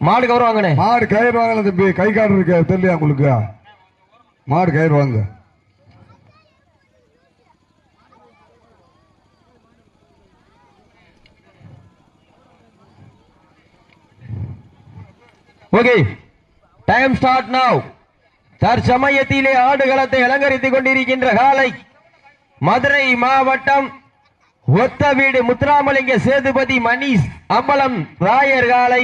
மாடு கவரம் வாங்கண்ணே மாடு கயிறு வாங்கல தம்பி கை காடு இருக்கு தெரியலையா உங்களுக்கு? மாடு கயிறு வாங்க. ஓகே. டைம் ஸ்டார்ட் நவ் தற்சமயத்திலே ஆடுகளத்தை அலங்கரித்துக் கொண்டிருக்கின்ற காலை மதுரை மாவட்டம் ஒத்த வீடு முத்துராமலிங்க சேதுபதி மணிஷ் அம்பலம் ராயர் காலை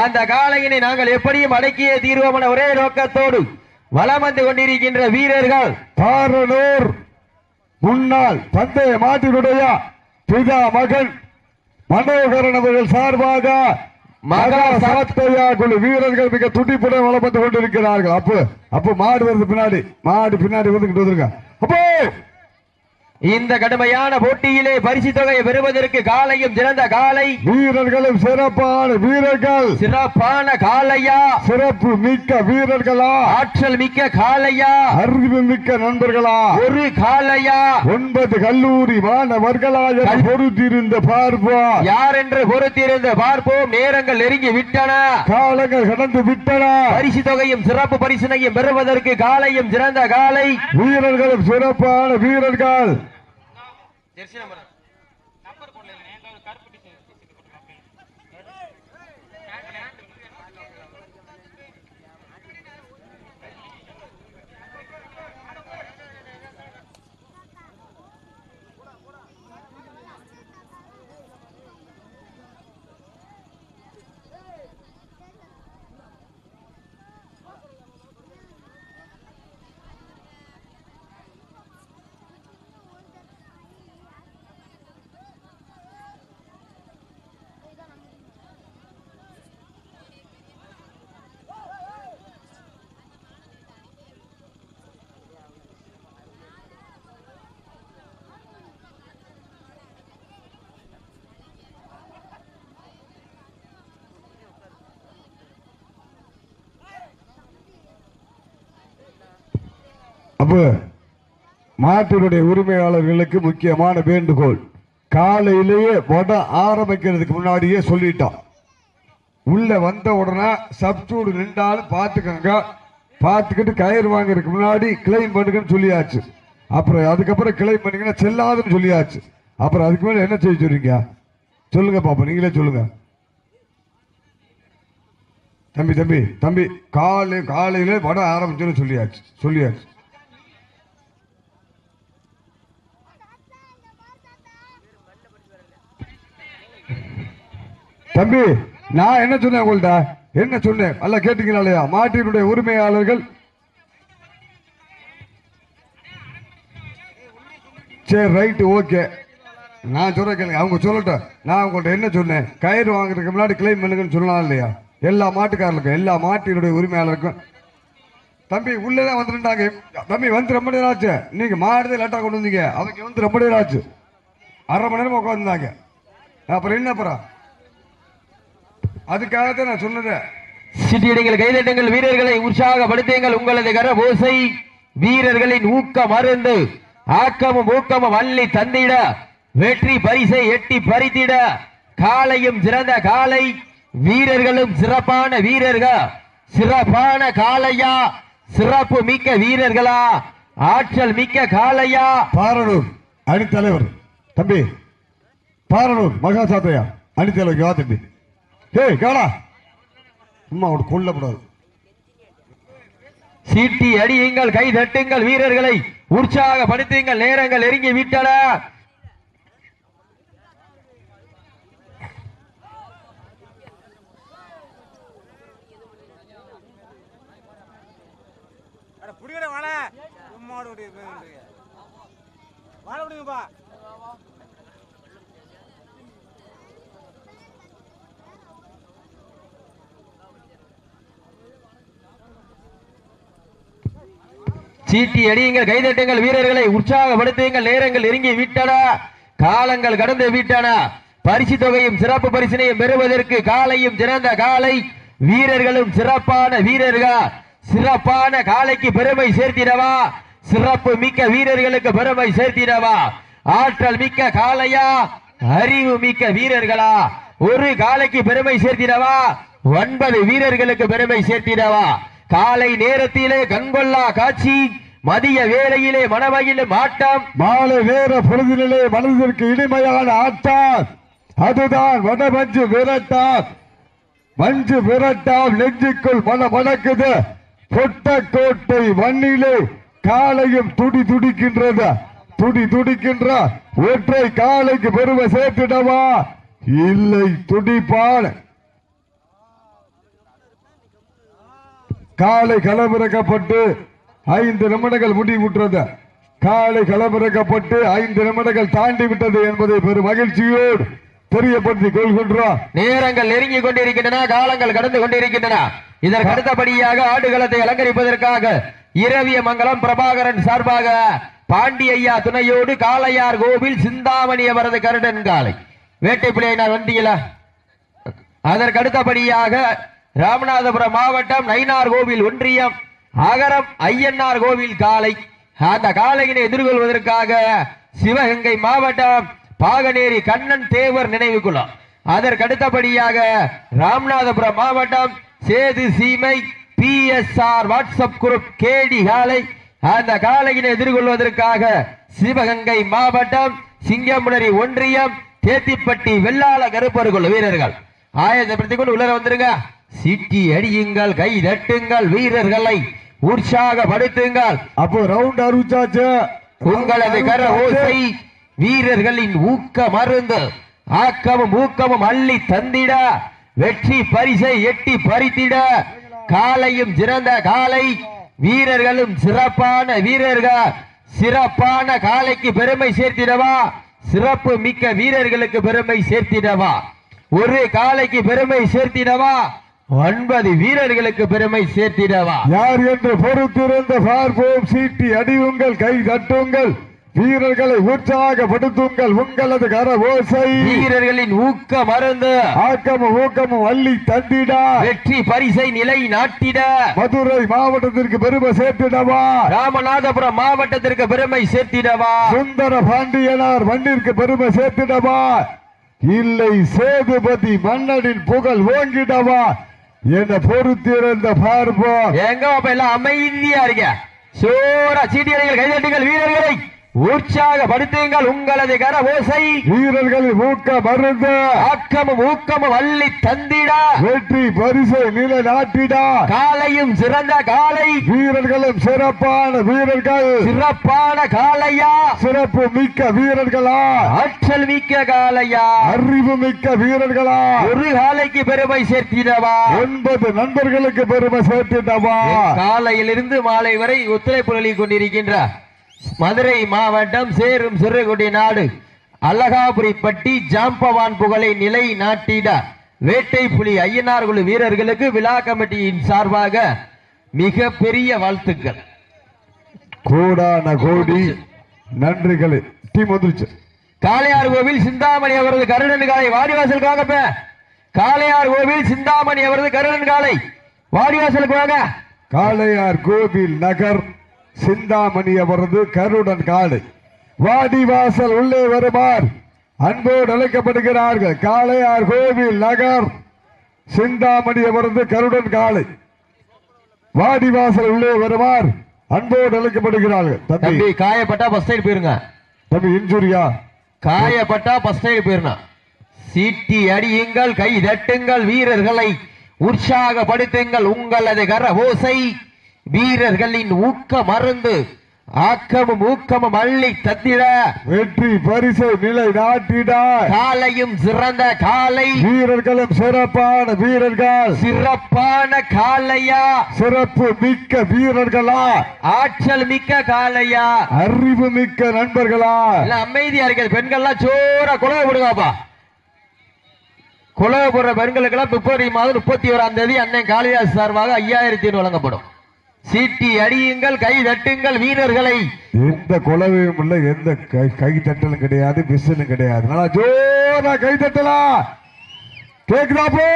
அந்த காளையினை நாங்கள் எப்படியும் அடக்கிய தீர்வோம் என ஒரே நோக்கத்தோடு வளம் வந்து கொண்டிருக்கின்ற வீரர்கள் பாரனூர் முன்னாள் பந்தய மாட்டினுடைய பிதா மகன் மனோகரன் அவர்கள் சார்பாக மகா சரத்தையா குழு வீரர்கள் மிக துடிப்புடன் வளம் வந்து கொண்டிருக்கிறார்கள். அப்போ அப்போ மாடு வருது பின்னாடி மாடு பின்னாடி வந்துகிட்டு வந்துருங்க. அப்போ இந்த கடுமையான போட்டியிலே பரிசு தொகையை பெறுவதற்கு காலையும் சிறந்த காலை. வீரர்களும் சிறப்பான வீரர்கள். சிறப்பான காளையா சிறப்பு மிக்க வீரர்களா? ஆற்றல் மிக்க காளையா அறிவு மிக்க நண்பர்களா? ஒரு காளையா ஒன்பது கல்லூரி மாணவர்களா பொறுத்திருந்த பார்ப்பா யார் என்று பொறுத்திருந்து பார்ப்போம். நேரங்கள் நெருங்கி விட்டன. காலங்கள் கடந்து விட்டன. பரிசு தொகையும் சிறப்பு பரிசினையும் பெறுவதற்கு காலையும் சிறந்த காலை. வீரர்களும் சிறப்பான வீரர்கள். దర్శనం அப்போ மாட்டினுடைய உரிமையாளர்களுக்கு முக்கியமான வேண்டுகோள். காலையிலேயே வடம் ஆரம்பிக்கிறதுக்கு முன்னாடியே சொல்லிட்டோம் உள்ள வந்த உடனே சப்ஸ்டூடு நின்றாலும் பார்த்துக்கோங்க. பார்த்துக்கிட்டு கயிறு வாங்குறதுக்கு முன்னாடி கிளைம் பண்ணுங்கன்னு சொல்லியாச்சு. அப்புறம் அதுக்கப்புறம் கிளைம் பண்ணீங்கன்னா செல்லாதுன்னு சொல்லியாச்சு. அப்புறம் அதுக்கு மேலே என்ன செய்ய சொல்றீங்க? சொல்லுங்க பாப்பா நீங்களே சொல்லுங்க. தம்பி தம்பி தம்பி காலை காலையில வட ஆரம்பிச்சுன்னு சொல்லியாச்சு சொல்லியாச்சு. தம்பி நான் என்ன சொன்னேன் உங்கள்ட்ட? என்ன சொன்னேன்? நல்லா கேட்டீங்களா இல்லையா? மாட்டினுடைய உரிமையாளர்கள். சரி ரைட்டு ஓகே நான் சொல்ற கேளுங்க. அவங்க சொல்லட்டும். நான் உங்கள்ட்ட என்ன சொன்னேன்? கயிறு வாங்குறதுக்கு முன்னாடி கிளைம் பண்ணுங்கன்னு சொல்லலாம் இல்லையா? எல்லா மாட்டுக்காரர்களுக்கும் எல்லா மாட்டினுடைய உரிமையாளருக்கும் தம்பி உள்ளதான் வந்துருந்தாங்க தம்பி வந்து ரொம்ப நேரம் ஆச்சு. நீங்க மாடுதே லேட்டாக கொண்டு வந்தீங்க. அவங்க வந்து ரொம்ப நேரம் ஆச்சு. அரை மணி நேரம் உட்காந்துருந்தாங்க அப்புறம் என்ன அப்புறம்? அதுக்காகத்தான் நான் சொன்னது. சிட்டியடிகள் கைதட்டுங்கள் வீரர்களை உற்சாகப்படுத்துங்கள். உங்களது கரபோசை வீரர்களின் ஊக்க மருந்து. ஆக்கமும் ஊக்கமும் அள்ளி தந்திட. வெற்றி பரிசை எட்டி பறித்திட. காலையும் சிறந்த காலை. வீரர்களும் சிறப்பான வீரர்கள். சிறப்பான காளையா சிறப்பு மிக்க வீரர்களா? ஆற்றல் மிக்க காளையா பாரனூர் அணித்தலைவர் தம்பி பாரனூர் மகா சாத்தையா அணித்தலைவர் வா தம்பி ஏய் கேடா. சும்மா அவனை கொல்லக்கூடாது. சீட்டி அடியுங்கள் கை தட்டுங்கள் வீரர்களை. உற்சாகப்படுத்துங்கள் நேரங்கள் நெருங்கி விட்டன. அட புடிக்கட வாழ சும்மாடு வாழ விடுங்கப்பா சீட்டி அடியுங்கள் கைதட்டுங்கள் வீரர்களை உற்சாகப்படுத்துங்கள் நேரங்கள் நெருங்கி விட்டன. காலங்கள் கடந்து விட்டன. பரிசு தொகையும் சிறப்பு பரிசினையும் பெறுவதற்கு காலையும் சிறந்த காலை. வீரர்களும் சிறப்பான வீரர்கள். சிறப்பான காலைக்கு பெருமை சேர்த்திடவா? சிறப்பு மிக்க வீரர்களுக்கு பெருமை சேர்த்திடவா? ஆற்றல் மிக்க காளையா அறிவு மிக்க வீரர்களா? ஒரு காலைக்கு பெருமை சேர்த்திடவா? ஒன்பது வீரர்களுக்கு பெருமை சேர்த்திடவா? காலை நேரத்திலே கண்கொள்ளா காட்சி மதிய வேலையிலே மனமகிழும் மாட்டம். மாலை வேற பொழுதிலே மனதிற்கு இனிமையான ஆட்டம் அதுதான் வடமஞ்சு விரட்டாம் மஞ்சு விரட்டாம் நெஞ்சுக்குள் மன மணக்குது பொட்டக்கோட்டை மண்ணிலே காலையும் துடி துடிக்கின்றது. துடி துடிக்கின்ற ஒற்றை காலைக்கு பெருமை சேர்த்துடவா? இல்லை துடிப்பான் காலை களமிறக்கப்பட்டு ஐந்து நிமிடங்கள் முடிவுற்றது. காலை களமிறக்கப்பட்டு ஐந்து நிமிடங்கள் தாண்டி விட்டது என்பதை பெரும் மகிழ்ச்சியோடு தெரியப்படுத்திக் கொள்கின்றோம். நேரங்கள் நெருங்கி கொண்டிருக்கின்றன காலங்கள் கடந்து கொண்டிருக்கின்றன. இதற்கு அடுத்தபடியாக ஆடுகளத்தை அலங்கரிப்பதற்காக இரவிய மங்கலம் பிரபாகரன் சார்பாக பாண்டி ஐயா துணையோடு காளையார் கோவில் சிந்தாமணி அவரது கருடன் காலை வேட்டை பிள்ளையினார் வண்டியில அதற்கு அடுத்தபடியாக ராமநாதபுரம் மாவட்டம் நயினார் கோவில் ஒன்றியம் அகரம் ஐயன்னார் கோவில் காலை அந்த காலையினை எதிர்கொள்வதற்காக சிவகங்கை மாவட்டம் பாகனேரி கண்ணன் தேவர் நினைவு குளம் அதற்கடுத்தபடியாக ராமநாதபுரம் மாவட்டம் Sethu Seemai P S R WhatsApp group கேடி காலை அந்த காலையினை எதிர்கொள்வதற்காக சிவகங்கை மாவட்டம் சிங்கமுனரி ஒன்றியம் தேத்திப்பட்டி வெள்ளாள கருப்பருக்குள்ள வீரர்கள். ஆயத்தப்படுத்திக் கொண்டு உள்ளர வந்துருங்க. சிட்டி அடியுங்கள் கை தட்டுங்கள் வீரர்களை உற்சாகப்படுத்துங்கள் அப்போ ரவுண்ட் அறிவிச்சாச்சு உங்களது கர ஓசை வீரர்களின் ஊக்க மருந்து. ஆக்கமும் ஊக்கமும் அள்ளி தந்திட வெற்றி பரிசை எட்டி பறித்திட. காலையும் சிறந்த காலை வீரர்களும் சிறப்பான வீரர்கள். சிறப்பான காலைக்கு பெருமை சேர்த்திடவா? சிறப்பு மிக்க வீரர்களுக்கு பெருமை சேர்த்திடவா? ஒரு காலைக்கு பெருமை சேர்த்திடவா? ஒன்பது வீரர்களுக்கு பெருமை சேர்த்திடவா? யார் என்று பொறுத்திருந்த பார்ப்போம். சீட்டி அடியுங்கள் கை தட்டுங்கள். வீரர்களை உற்சாகப்படுத்துங்கள் உங்களது கர ஓசை வீரர்களின் ஊக்க மருந்து ஆக்கமும் ஊக்கமும் அள்ளி தந்திட. வெற்றி பரிசை நிலை நாட்டிட. மதுரை மாவட்டத்திற்கு பெருமை சேர்த்திடவா? ராமநாதபுரம் மாவட்டத்திற்கு பெருமை சேர்த்திடவா? சுந்தர பாண்டியனார் மண்ணிற்கு பெருமை சேர்த்திடவா? இல்லை சேதுபதி மன்னனின் புகழ் ஓங்கிடவா? என பொறுத்திருந்த பார்ப்போம். எங்க அப்ப எல்லாம் அமைதியா இருக்க. சோர சீட்டியர்கள் கைதட்டுங்கள் வீரர்களை. உற்சாகப்படுத்துங்கள் உங்களது கர ஓசை வீரர்களின் ஊக்க மருந்து ஆக்கமும் ஊக்கமும் அள்ளி தந்திட. வெற்றி பரிசை நிலைநாட்டிட. காலையும் சிறந்த காலை. வீரர்களும் சிறப்பான வீரர்கள். சிறப்பான காலையா. சிறப்பு மிக்க வீரர்களா. ஆற்றல் மிக்க காலையா. அறிவு மிக்க வீரர்களா. ஒரு காலைக்கு பெருமை சேர்த்திடவா. ஒன்பது நண்பர்களுக்கு பெருமை சேர்த்திடவா. காலையிலிருந்து மாலை வரை ஒத்துழைப்பு கொண்டிருக்கின்ற மதுரை மாவட்டம் சேரும் சிறுகுடி நாடு. அலகாபுரிப்பட்டி ஜாம்பவான் புகழை நிலை நாட்டிட வேட்டை புலி ஐயனார் குழு வீரர்களுக்கு விழா கமிட்டியின் சார்பாக மிக பெரிய வாழ்த்துக்கள். கோடான கோடி நன்றிகளை. டீம் வந்துருச்சு காளையார் கோவில் சிந்தாமணி அவரது கருடன் காலை வாடிவாசலுக்கு வாங்கப்ப காளையார் கோவில் சிந்தாமணி அவரது கருடன் காலை வாடிவாசலுக்கு வாங்க காளையார் கோவில் நகர் சிந்தாமணி அவரது கருடன் காளை. வாடிவாசல் உள்ளே வருமார். அன்போடு அழைக்கப்படுகிறார்கள். காளையார் கோவில் நகர். சிந்தாமணி அவரது கருடன் காளை. வாடிவாசல் உள்ளே வருமார். அன்போடு அழைக்கப்படுகிறார்கள். தம்பி. காயப்பட்டா பஸ் சைடு போயிருங்க. தம்பி இன்ஜுரியா. காயப்பட்டா பஸ் சைடு போயிருந்தோம் சீட்டி அடியுங்கள் கை தட்டுங்கள் வீரர்களை உற்சாகப்படுத்துங்கள். உங்களது கர ஓசை வீரர்களின் ஊக்க மருந்து. ஆக்கமும் ஊக்கமும் அள்ளி தத்திட வெற்றி பரிசை நிலை நாட்டிட. காலையும் சிறந்த காலை. வீரர்களும் சிறப்பான வீரர்கள். சிறப்பான காலையா. சிறப்பு மிக்க வீரர்களா. ஆற்றல் மிக்க காலையா. அறிவு மிக்க நண்பர்களா. அமைதியா இருக்கிறது பெண்கள்லாம் சோற குலவை விடுவாப்பா குலவை போடுற பெண்களுக்கெல்லாம் பிப்ரவரி மாதம் முப்பத்தி ஓராம் தேதி அண்ணன் காளிதாஸ் சார்பாக ஐயாயிரத்தி வழங்கப்படும். சீட்டி அடியுங்கள் கை தட்டுங்கள் வீரர்களை. எந்த குலவையும் இல்ல எந்த கை கை தட்டலும் கிடையாது விசிலும் கிடையாது. நல்லா ஜோரா கை தட்டலாம் கேக்குதா போ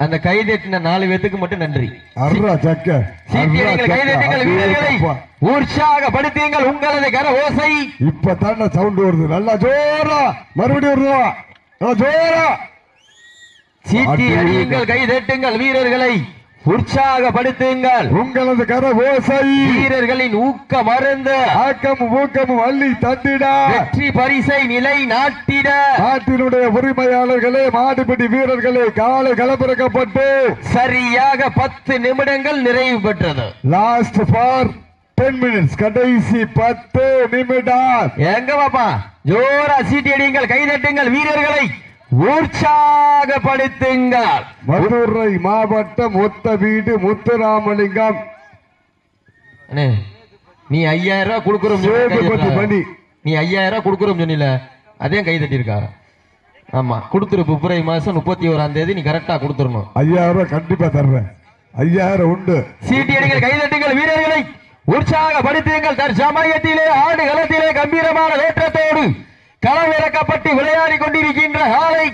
அந்த கைதட்டின நாலு பேத்துக்கு மட்டும் நன்றி. அர்ரா சக்க உற்சாகப்படுத்துங்கள் உங்களது கர ஓசை. இப்ப தானே சவுண்ட் வருது. நல்லா ஜோரா. மறுபடியும் வருதா நல்லா ஜோரா. சீட்டி அடியுங்கள் கைதட்டுங்கள் வீரர்களை. உற்சாகப்படுத்துங்கள். உங்களது கர ஓசை வீரர்களின் ஊக்க மருந்து. ஆக்கமும் ஊக்கமும் அள்ளி தந்திட வெற்றி பரிசை நிலை நாட்டிட. நாட்டினுடைய உரிமையாளர்களே மாடுபிடி வீரர்களே காலை களப்பிறக்கப்பட்டு சரியாக பத்து நிமிடங்கள் நிறைவு பெற்றது. லாஸ்ட் ஃபார் டென் மினிட்ஸ் கடைசி பத்து நிமிடம். எங்க பாப்பா? ஜோரா சீட்டி அடியுங்கள் கைதட்டுங்கள் வீரர்களை. உற்சாகப்படுத்துங்கள் மதுரை மாவட்டம் ஒத்த வீடு முத்துராமலிங்கம். நீ ஐயாயிரம் ரூபாய் கொடுக்குறோம். நீ ஐயாயிரம் ரூபாய் கொடுக்குறோம் சொன்னில அதே கை தட்டியிருக்கா? ஆமா கொடுத்துரு பிப்ரவரி மாசம் முப்பத்தி ஓராம் தேதி நீ கரெக்டா கொடுத்துடணும் ஐயாயிரம் ரூபாய் கண்டிப்பா தர்றேன். ஐயாயிரம் உண்டு. சீட்டி அடிகள் கைதட்டுங்கள் வீரர்களை. உற்சாகப்படுத்துங்கள் தற்சமயத்திலே ஆடு களத்திலே கம்பீரமான தோற்றத்தோடு களமிறக்கப்பட்டு விளையாடி கொண்டிருக்கின்ற காலை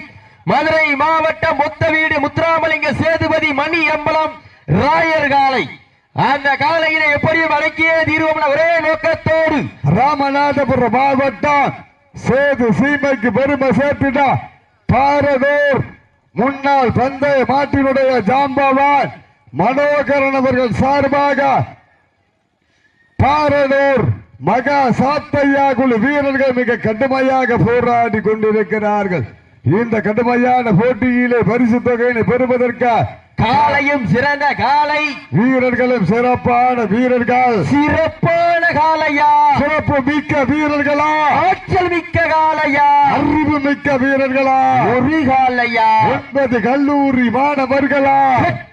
மதுரை மாவட்டம் மொத்த வீடு முத்துராமலிங்க சேதுபதி மணி அம்பலம் ராயர் காலை. அந்த காலையினை எப்படியும் அடக்கியே தீர்வோம் ஒரே நோக்கத்தோடு. ராமநாதபுரம் மாவட்டம் சேது சீமைக்கு பெருமை சேர்த்துட்டா பாரதூர் முன்னாள் பந்தய மாட்டினுடைய ஜாம்பவான் மனோகரன் அவர்கள் சார்பாக பாரதூர் மகா சாத்தையா குழு வீரர்கள் மிக கடுமையாக போராடி கொண்டிருக்கிறார்கள். இந்த கடுமையான போட்டியிலே பரிசு தொகையினை பெறுவதற்காக காலையும் சிறந்த காலை. வீரர்களும் சிறப்பான வீரர்கள். சிறப்பான காலையா? சிறப்பு மிக்க வீரர்களா? ஆற்றல் மிக்க காலையா? அறிவு மிக்க வீரர்களா? ஒரு காலையா? ஒன்பது கல்லூரி மாணவர்களா?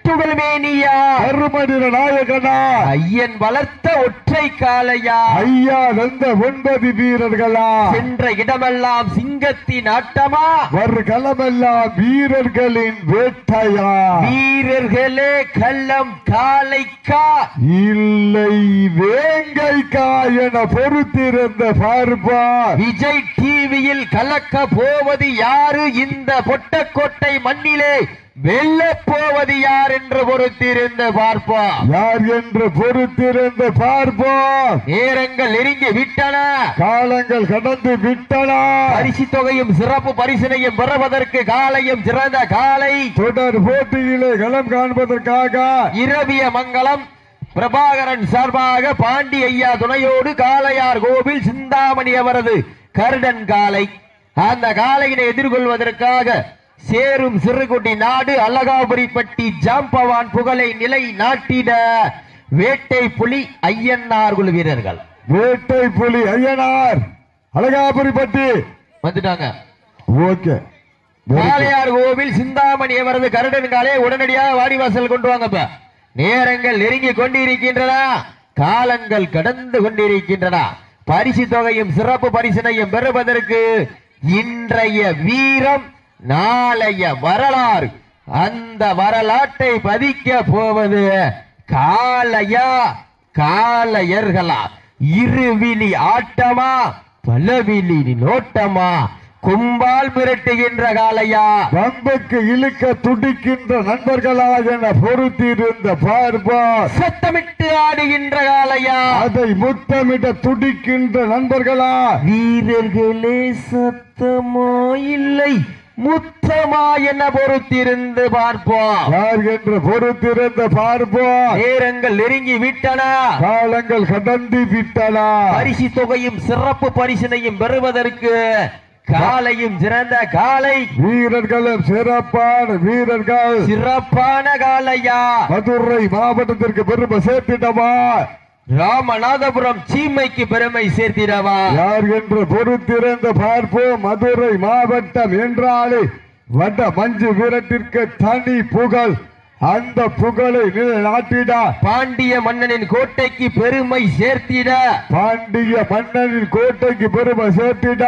கட்டுடல் மேனியா அருமனிர நாயகனா. ஐயன் வளர்த்த ஒற்றை காலையா ஐயா நந்த ஒன்பது வீரர்களா. சென்ற இடமெல்லாம் சிங்கத்தின் ஆட்டமா. வரு களமெல்லாம் வீரர்களின் வேட்டையா. வீரர்களே கள்ளம் காலைக்கா இல்லை வேங்கைக்கா என பொறுத்திருந்த பார்ப்பார் விஜய் டிவியில் கலக்க போவது யாரு? இந்த பொட்டக்கோட்டை மண்ணிலே வெல்ல போவது யார் என்று பொறுத்திருந்து பார்ப்போம். யார் என்று பொறுத்திருந்து பார்ப்போம். நேரங்கள் நெருங்கி விட்டன. காலங்கள் கடந்து விட்டன. பரிசு தொகையும் சிறப்பு பரிசினையும் பெறுவதற்கு காலையும் சிறந்த காலை. தொடர் போட்டியிலே களம் காண்பதற்காக இரவிய மங்கலம் பிரபாகரன் சார்பாக பாண்டி ஐயா துணையோடு காளையார் கோவில் சிந்தாமணி அவரது கருடன் காலை. அந்த காளையினை எதிர்கொள்வதற்காக சேரும் சிறுகுட்டி நாடு அலகாபுரிப்பட்டி ஜாம்பவான் புகழை நிலை நாட்டிட வேட்டை புலி ஐயன்னார் குழு வீரர்கள். வேட்டை புலி ஐயனார் அழகாபுரிப்பட்டி வந்துட்டாங்க. ஓகே. காளையார் கோவில் சிந்தாமணி அவரது கருடன் காலை உடனடியாக வாடிவாசல் கொண்டு வாங்க இப்ப. நேரங்கள் நெருங்கி கொண்டிருக்கின்றன. காலங்கள் கடந்து கொண்டிருக்கின்றன. பரிசு தொகையும் சிறப்பு பரிசினையும் பெறுவதற்கு இன்றைய வீரம் நாளைய வரலாறு. அந்த வரலாற்றை பதிக்க போவது காளையா? காளையர்களா? இருவிழி ஆட்டமா? பலவிழி நோட்டமா? கும்பால் மிரட்டுகின்ற காளையா? வம்புக்கு இழுக்க துடிக்கின்ற நண்பர்களா என பொறுத்திருந்த பார்ப்பார் சத்தமிட்டு ஆடுகின்ற காளையா? அதை முத்தமிட துடிக்கின்ற நண்பர்களா? வீரர்களே சத்தமோ இல்லை. முத்தமா என பொறுத்திருந்து பார்ப்போம். யார் என்று பொறுத்திருந்த பார்ப்போம். நேரங்கள் நெருங்கி விட்டன. காலங்கள் கடந்து விட்டன. பரிசு தொகையும் சிறப்பு பரிசினையும் பெறுவதற்கு காலையும் சிறந்த காலை. வீரர்களும் சிறப்பான வீரர்கள். சிறப்பான காலையா? மதுரை மாவட்டத்திற்கு பெருமை சேர்த்திடவா ராமநாதபுரம் சீமைக்கு பெருமை சேர்த்திடவா? யார் என்று பொறுத்திருந்த பார்ப்போம். மதுரை மாவட்டம் என்றாலே வட மஞ்சு வீரத்திற்கு தனி புகழ். அந்த புகழை நிலைநாட்டிட பாண்டிய மன்னனின் கோட்டைக்கு பெருமை சேர்த்திட. பாண்டிய மன்னனின் கோட்டைக்கு பெருமை சேர்த்திட.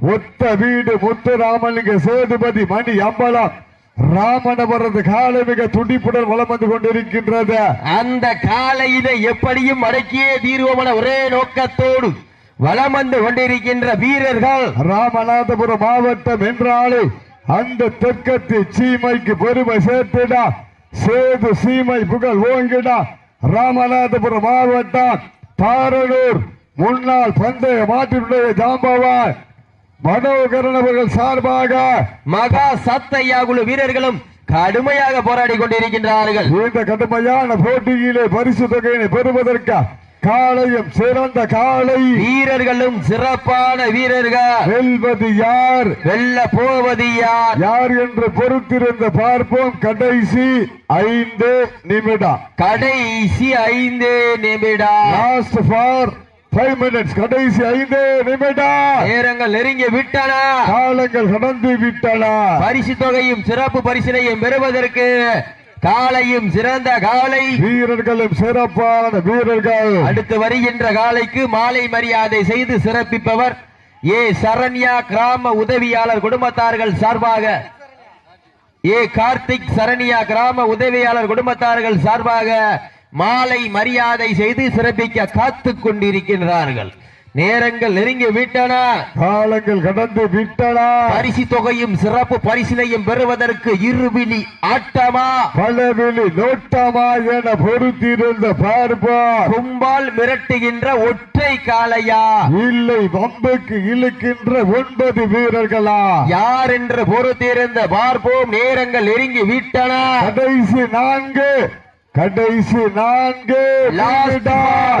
ஒத்த வீடு முத்துராமலிங்க சேதுபதி மணி அம்பலம் ராமனவரது காலை மிக துடிப்புடன் வலம் வந்து கொண்டிருக்கின்றது. அந்த காலையினை எப்படியும் அடக்கியே தீர்வோமென ஒரே நோக்கத்தோடு வலம் வந்து கொண்டிருக்கின்ற வீரர்கள். ராமநாதபுரம் மாவட்டம் என்றாலே அந்த தெற்கத்து சீமைக்கு பெருமை சேர்த்துடா சேது சீமை புகழ் ஓங்கிடா. ராமநாதபுரம் மாவட்டம் பாரனூர் முன்னாள் பந்தய மாட்டினுடைய ஜாம்பவான். மனோகரன் அவர்கள் சார்பாக மகா சத்தையா குழு வீரர்களும் கடுமையாக போராடி கொண்டிருக்கின்றார்கள். இந்த கடுமையான போட்டியிலே பரிசு தொகையினை பெறுவதற்கு காளையும் சிறந்த காளை. வீரர்களும் சிறப்பான வீரர்கள். வெல்வது யார்? வெல்ல போவது யார்? யார் என்று பொறுத்திருந்து பார்ப்போம். கடைசி ஐந்து நிமிடம். கடைசி ஐந்து நிமிடம். லாஸ்ட் ஃபார் ஃபைவ் மினிட்ஸ் கடைசி ஐந்து நிமிடம். நேரங்கள் நெருங்கி விட்டன. காலங்கள் கடந்து விட்டன. பரிசு தொகையும் சிறப்பு பரிசினையும் பெறுவதற்கு காலையும் சிறந்த காலை. வீரர்களும் சிறப்பான வீரர்கள். அடுத்து வருகின்ற காலைக்கு மாலை மரியாதை செய்து சிறப்பிப்பவர் ஏ சரண்யா கிராம உதவியாளர் குடும்பத்தார்கள் சார்பாக. ஏ கார்த்திக் சரண்யா கிராம உதவியாளர் குடும்பத்தார்கள் சார்பாக மாலை மரியாதை செய்து சிறப்பிக்க காத்துக் கொண்டிருக்கின்றார்கள் நேரங்கள் நெருங்கி விட்டன. காலங்கள் கடந்து விட்டன. பரிசு தொகையும் சிறப்பு பரிசினையும் பெறுவதற்கு இருவிழி ஆட்டமா? பலவெளி நோட்டமா என பொறுத்திருந்த பார்ப்போம் கும்பால் மிரட்டுகின்ற ஒற்றை காளையா? இல்லை வம்புக்கு இழுக்கின்ற ஒன்பது வீரர்களா? யார் என்று பொறுத்திருந்த பார்ப்போம். நேரங்கள் நெருங்கி விட்டன. கடைசி நான்கு கடைசி நான்கு லாஸ்ட்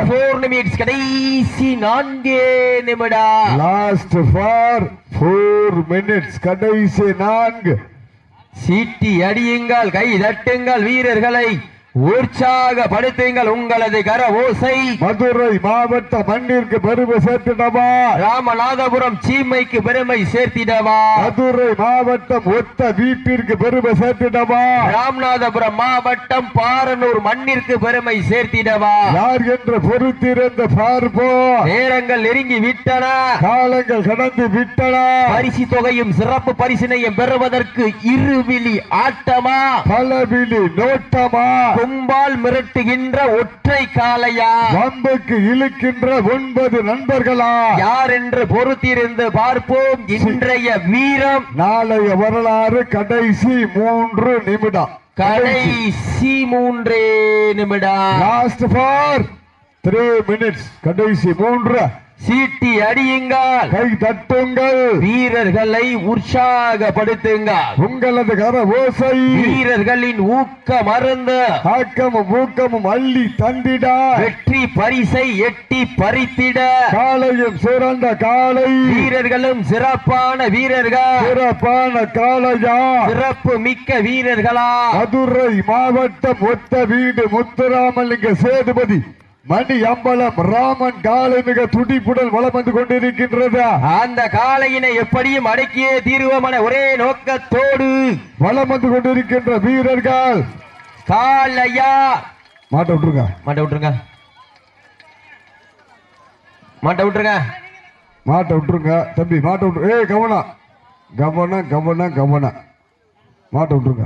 ஃபோர் நிமிட்ஸ் கடைசி நான்கே நிமிடம். லாஸ்ட் ஃபார் ஃபோர் மினிட்ஸ் கடைசி நான்கு. சீட்டி அடியுங்கள் கை தட்டுங்கள் வீரர்களை. உற்சாகப்படுத்துங்கள் உங்களது கர ஓசை. மதுரை மாவட்ட மண்ணிற்கு பெருமை சேர்த்திடவா? ராமநாதபுரம் சீமைக்கு பெருமை சேர்த்திடவா? மதுரை மாவட்டம் ஒத்த வீட்டிற்கு பெருமை சேர்த்திடவா? ராமநாதபுரம் மாவட்டம் பாரனூர் மண்ணிற்கு பெருமை சேர்த்திடவா? யார் என்று பொறுத்திருந்த பார்ப்போம். நேரங்கள் நெருங்கி விட்டன. காலங்கள் கடந்து விட்டன. பரிசு தொகையும் சிறப்பு பரிசினையும் பெறுவதற்கு இருவிழி ஆட்டமா? பலவிழி நோட்டமா? கும்பால் மிரட்டுகின்ற ஒற்றை காளையா? வம்புக்கு இழுக்கின்ற ஒன்பது நண்பர்களா? யார் என்று பொறுத்திருந்து பார்ப்போம். இன்றைய வீரம் நாளைய வரலாறு கடைசி மூன்று நிமிடம். கடைசி மூன்றே நிமிடம். லாஸ்ட் ஃபார் த்ரீ மினிட்ஸ் கடைசி மூன்று. சீட்டி அடியுங்கள். கை தட்டுங்கள் வீரர்களை உற்சாகப்படுத்துங்கள். உங்களது கர ஓசை. வீரர்களின் ஊக்க மருந்து ஆக்கமும் ஊக்கமும் அள்ளி தந்திட. வெற்றி பரிசை எட்டி பறித்திட. காலையும் சிறந்த காலை. வீரர்களும் சிறப்பான வீரர்கள். சிறப்பான காளையா. சிறப்பு மிக்க வீரர்களா. மதுரை மாவட்டம் ஒத்த வீடு முத்துராமலிங்க சேதுபதி. மணி அம்பலம் ராமன் காலை மிக துடிப்புடன் வலம் வந்து கொண்டிருக்கின்றது. அந்த காளையினை எப்படியும் அடக்கியே தீர்வமான ஒரே நோக்கத்தோடு. வலம் வந்து கொண்டிருக்கின்ற வீரர்கள். காளையா? மாட்ட விட்டுருங்க. மாட்ட விட்டுருங்க. மாட்ட விட்டுருங்க. மாட்ட விட்டுருங்க. தம்பி மாட்ட விட்டு ஏய் கவனம். கவனம் கவனம் கவனம். மாட்ட விட்டுருங்க.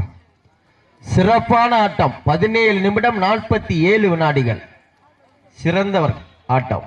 சிறப்பான ஆட்டம். பதினேழு நிமிடம் நாற்பத்தி ஏழு வினாடிகள். சிறந்தவர் ஆட்டம்.